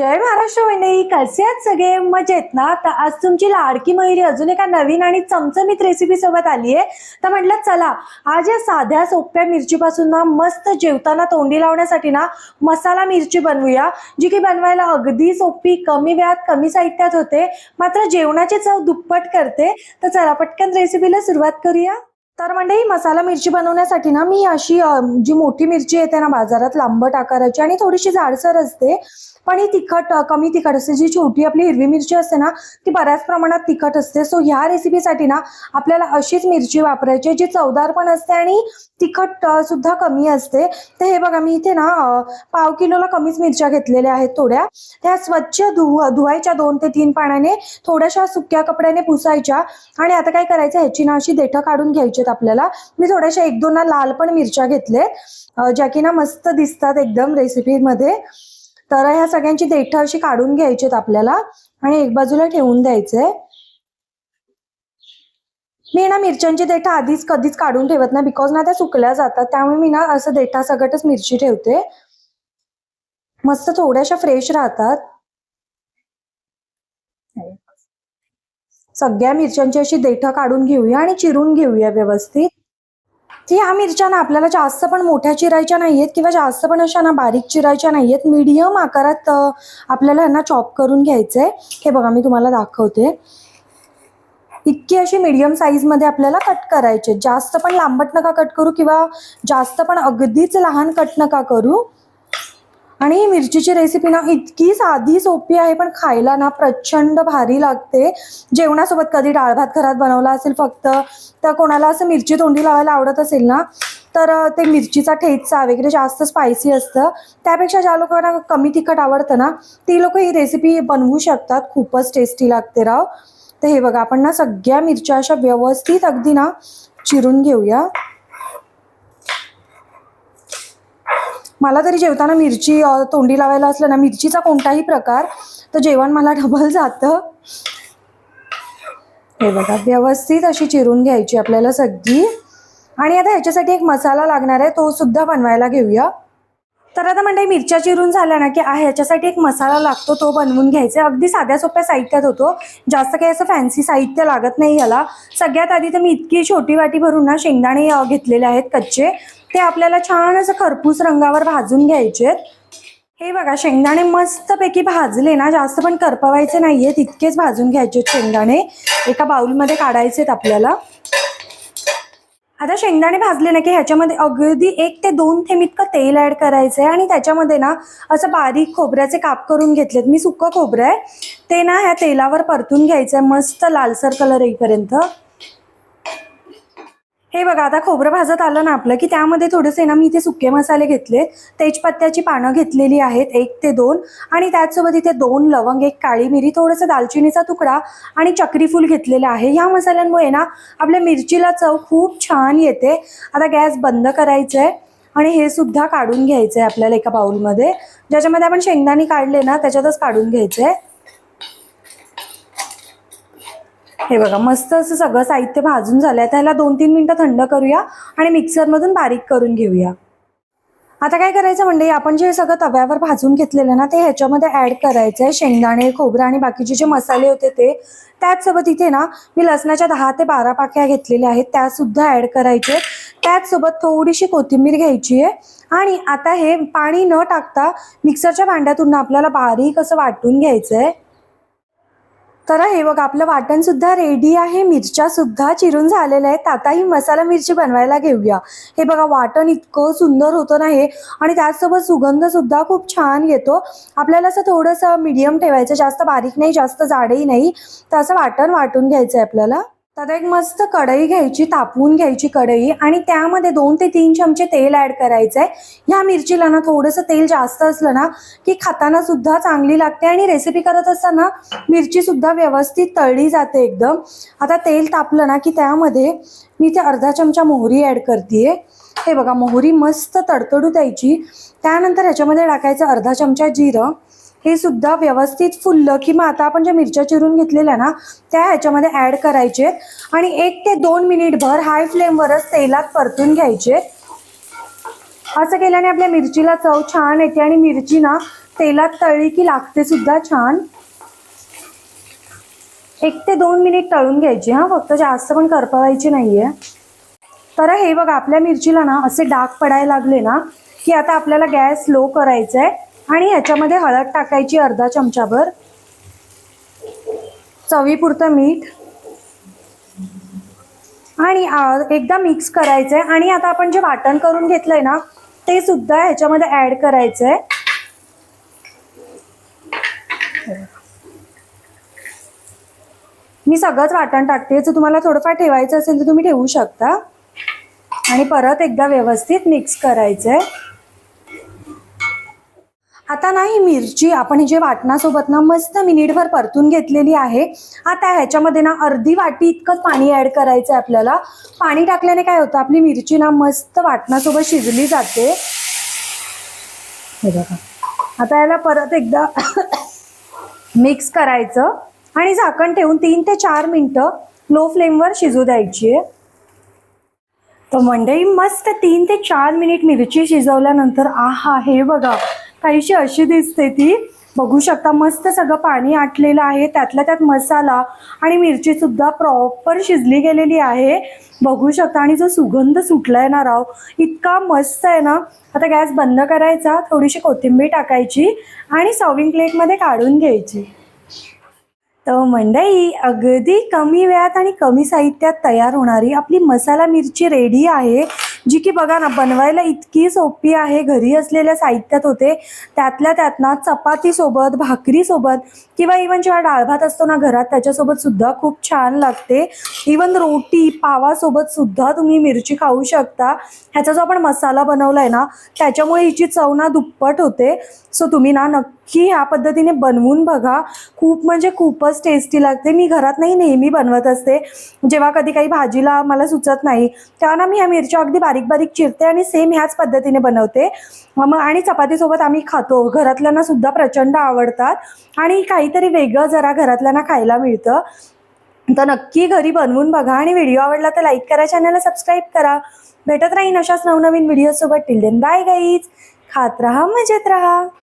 जय महाराष्ट्र मंडळी कसे आहेत सगळे? मजेत ना? तर आज तुमची लाडकी मयुरी अजून एका नवीन आणि चमचमीत रेसिपी सोबत आली आहे. तर म्हटलं चला आज या साध्या सोप्या मिरचीपासून ना मस्त जेवताना तोंडी लावण्यासाठी ना मसाला मिरची बनवूया जी की बनवायला अगदी सोपी कमी वेळात कमी साहित्यात होते. मात्र जेवणाची चव दुप्पट करते. तर चला पटकन रेसिपीला सुरुवात करूया. तर म्हणजे मंडळी मसाला मिरची बनवण्यासाठी ना मी अशी जी मोठी मिरची येते ना बाजारात लांबट आकाराची आणि थोडीशी जाडसर असते पण ही तिखट कमी तिखट असते. जी छोटी आपली हिरवी मिरची असते ना ती बऱ्याच प्रमाणात तिखट असते. सो ह्या रेसिपीसाठी ना आपल्याला अशीच मिरची वापरायची जी चवदार पण असते आणि तिखट सुद्धा कमी असते. तर हे बघा मी इथे ना पाव किलोला कमीच मिरच्या घेतलेल्या आहेत थोड्या. त्या स्वच्छ धुव धुवायच्या दोन ते तीन पाण्याने थोड्याशा सुक्या कपड्याने पुसायच्या. आणि आता काय करायचं ह्याची ना अशी देठं काढून घ्यायची आपल्याला. मी थोड्याशा एक दोन ना लाल पण मिरच्या घेतल्यात ज्या की ना मस्त दिसतात एकदम रेसिपीमध्ये. तर ह्या सगळ्यांची देठं अशी काढून घ्यायची आपल्याला. आणि एक बाजूला ठेवून द्यायचंय मी ना मिरच्यांची देठा आधीच कधीच काढून ठेवत नाही बिकॉज ना त्या सुकल्या जातात. त्यामुळे मी ना असं देठा सगटच मिरची ठेवते. मस्त थोड्याशा फ्रेश राहतात. सगळ्या मिरच्यांची अशी देठं काढून घेऊया आणि चिरून घेऊया व्यवस्थित. ती ह्या मिरच्या ना आपल्याला जास्त पण मोठ्या चिरायच्या नाहीयेत किंवा जास्त पण अशा ना बारीक चिरायच्या नाहीयेत. मीडियम आकारात आपल्याला ह्यांना चॉप करून घ्यायचंय. हे बघा मी तुम्हाला दाखवते. इतकी अशी मीडियम साईजमध्ये आपल्याला कट करायचे. जास्त पण लांबट नका कट करू किंवा जास्त पण अगदीच लहान कट नका करू. आणि ही मिरचीची रेसिपी ना इतकी साधी सोपी आहे पण खायला ना प्रचंड भारी लागते. जेवणासोबत कधी डाळ भात घरात बनवला असेल फक्त तर कोणाला असं मिरची तोंडी लावायला आवडत असेल ना तर ते मिरचीचा ठेचा वगैरे जास्त स्पायसी असतं. त्यापेक्षा ज्या लोकांना कमी तिखट आवडतं ना ती लोक ही रेसिपी बनवू शकतात. खूपच टेस्टी लागते राव. तर हे बघा आपण ना सगळ्या मिरच्या अशा व्यवस्थित अगदी ना चिरून घेऊया. मला तरी जेवताना मिरची तोंडी लावायला असलं ना मिरचीचा कोणताही प्रकार तर जेवण मला डबल जातं. हे बघा व्यवस्थित अशी चिरून घ्यायची आपल्याला सगळी. आणि आता ह्याच्यासाठी एक मसाला लागणार आहे तो सुद्धा बनवायला घेऊया. तर आता म्हणजे मिरच्या चिरून झाल्या ना की आहे ह्याच्यासाठी एक मसाला लागतो तो बनवून घ्यायचा अगदी साध्या सोप्या साहित्यात होतो. जास्त काही असं फॅन्सी साहित्य लागत नाही याला. सगळ्यात आधी तर मी इतकी छोटी वाटी भरून ना शेंगदाणे घेतलेले आहेत कच्चे. ते आपल्याला छान असं खरपूस रंगावर भाजून घ्यायचे हे बघा शेंगदाणे मस्तपैकी भाजले ना जास्त पण करपवायचे नाहीये तितकेच भाजून घ्यायचे शेंगदाणे. एका बाउलमध्ये काढायचेत आपल्याला. आता शेंगदाणे भाजले ना की ह्याच्यामध्ये अगदी एक ते दोन थेंब इतकं तेल ऍड करायचं आहे आणि त्याच्यामध्ये ना असं बारीक खोबऱ्याचे काप करून घेतलेत. मी सुकं खोबरं आहे. ते ना ह्या तेलावर परतून घ्यायचं आहे मस्त लालसर कलर येईपर्यंत. हे बघा आता खोबरं भाजत आलं ना आपलं की त्यामध्ये थोडेसे ना मी इथे सुके मसाले घेतले तेजपत्त्याची पानं घेतलेली आहेत एक ते दोन आणि त्याचसोबत इथे दोन लवंग एक काळी मिरी थोडंसं दालचिनीचा तुकडा आणि चक्रीफूल घेतलेला घेतलेलं आहे. ह्या मसाल्यांमुळे ना आपल्या मिरचीला चव खूप छान येते. आता गॅस बंद करायचं आहे आणि हे सुद्धा काढून घ्यायचं आहे आपल्याला एका बाउलमध्ये. ज्याच्यामध्ये आपण शेंगदाणे काढले ना त्याच्यातच काढून घ्यायचं आहे हे बघा मस्त असं सगळं साहित्य भाजून झालंय. त्याला दोन तीन मिनिटं थंड करूया आणि मिक्सरमधून बारीक करून घेऊया. आता काय करायचं म्हणजे आपण जे सगळं तव्यावर भाजून घेतलेलं ना ते ह्याच्यामध्ये ऍड करायचं आहे शेंगदाणे खोबरं आणि बाकीचे जे मसाले होते ते त्याचसोबत इथे ना मी लसणाच्या दहा ते बारा पाक्या घेतलेल्या आहेत. त्या सुद्धा ऍड करायचे त्याचसोबत थोडीशी कोथिंबीर घ्यायची आहे. आणि आता हे पाणी न टाकता मिक्सरच्या भांड्यातून आपल्याला बारीक असं वाटून घ्यायचं आहे तर हे बघा आपलं वाटण सुद्धा रेडी आहे. मिरच्या सुद्धा चिरून झालेल्या आहेत. आता ही मसाला मिरची बनवायला घेऊया. हे बघा वाटण इतकं सुंदर होतं ना हे. आणि त्याचसोबत सुगंध सुद्धा खूप छान येतो. आपल्याला असं थोडंसं मीडियम ठेवायचं. जास्त बारीक नाही जास्त जाडही नाही. तर असं वाटण वाटून घ्यायचं आहे आपल्याला. तर एक मस्त कढई घ्यायची तापवून घ्यायची कढई आणि त्यामध्ये दोन ते तीन चमचे तेल ऍड आहे ह्या मिरचीला ना थोडंसं तेल जास्त असलं ना की खाताना सुद्धा चांगली लागते आणि रेसिपी करत असताना मिरची सुद्धा व्यवस्थित तळली जाते एकदम. आता तेल तापलं ना की त्यामध्ये मी ते अर्धा चमचा मोहरी ऍड करते हे बघा मोहरी मस्त तडतडू द्यायची. त्यानंतर ह्याच्यामध्ये टाकायचं अर्धा चमचा जिरं. हे सुद्धा व्यवस्थित फुललं की मग आता आपण ज्या मिरच्या चिरून घेतलेल्या ना त्या ह्याच्यामध्ये ऍड करायचे आणि एक ते दोन मिनिटभर हाय फ्लेमवरच तेलात परतून घ्यायचे असं केल्याने आपल्या मिरचीला चव छान येते आणि मिरची ना तेलात तळली की लागते सुद्धा छान. एक ते दोन मिनिट तळून घ्यायची हा. फक्त जास्त पण करपवायची नाहीये. तर हे बघा आपल्या मिरचीला ना असे डाग पडायला लागले ना की आता आपल्याला गॅस लो करायचा आहे आणि याच्यामध्ये हळद टाकायची अर्धा चमचाभर. चवीपुरतं मीठ. आणि एकदा मिक्स करायचं आहे आणि आता आपण जे वाटण करून घेतलंय ना ते सुद्धा ह्याच्यामध्ये ऍड करायचं आहे मी सगळंच वाटण टाकते. जर तुम्हाला थोडंफार ठेवायचं असेल तर तुम्ही ठेवू शकता. आणि परत एकदा व्यवस्थित मिक्स करायचंय. आता नाही मिरची आपण ही जे वाटणासोबत ना मस्त मिनिटभर परतून घेतलेली आहे. आता ह्याच्यामध्ये ना अर्धी वाटी इतकंच पाणी ऍड करायचं आहे आपल्याला. पाणी टाकल्याने काय होतं आपली मिरची ना मस्त वाटणासोबत शिजली जाते. हे बघा. आता याला परत एकदा मिक्स करायचं आणि झाकण ठेवून तीन ते चार मिनटं लो फ्लेमवर शिजू द्यायची आहे तर मंडई मस्त तीन ते चार मिनिट मिरची शिजवल्यानंतर आहा हे बघा. काहीशी अशी दिसते ती. बघू शकता मस्त सगळं पाणी आटलेलं आहे. त्यातल्या त्यात मसाला आणि मिरची सुद्धा प्रॉपर शिजली गेलेली आहे. बघू शकता आणि जो सुगंध सुटलाय ना राव इतका मस्त आहे ना. आता गॅस बंद करायचा थोडीशी कोथिंबीर टाकायची आणि सर्विंग प्लेटमध्ये काढून घ्यायची. तर मंडई अगदी कमी वेळात आणि कमी साहित्यात तयार होणारी आपली मसाला मिरची रेडी आहे. जी की बघा ना बनवायला इतकी सोपी आहे. घरी असलेल्या साहित्यात होते. त्यातल्या त्यात ना चपातीसोबत भाकरीसोबत किंवा इवन जेव्हा डाळ भात असतो ना घरात त्याच्यासोबत सुद्धा खूप छान लागते. इवन रोटी पावासोबत सुद्धा तुम्ही मिरची खाऊ शकता. ह्याचा जो आपण मसाला बनवलाय ना त्याच्यामुळे हिची चव ना दुप्पट होते. सो तुम्ही ना नक्की ह्या पद्धतीने बनवून बघा. खूप म्हणजे खूपच टेस्टी लागते. मी घरात नाही नेहमी बनवत असते. जेव्हा कधी काही भाजीला मला सुचत नाही तेव्हा ना मी ह्या मिरच्या अगदी बारीक बारीक चिरते आणि सेम ह्याच पद्धतीने बनवते. मग आणि चपातीसोबत आम्ही खातो. घरातल्यांना सुद्धा प्रचंड आवडतात आणि काहीतरी वेगळं जरा घरातल्यांना खायला मिळतं. तर नक्की घरी बनवून बघा आणि व्हिडिओ आवडला तर लाईक करा चॅनलला सबस्क्राईब करा. भेटत राहीन अशाच नवनवीन व्हिडिओसोबत टिल देन बाय गाईज खात राहा मजेत राहा.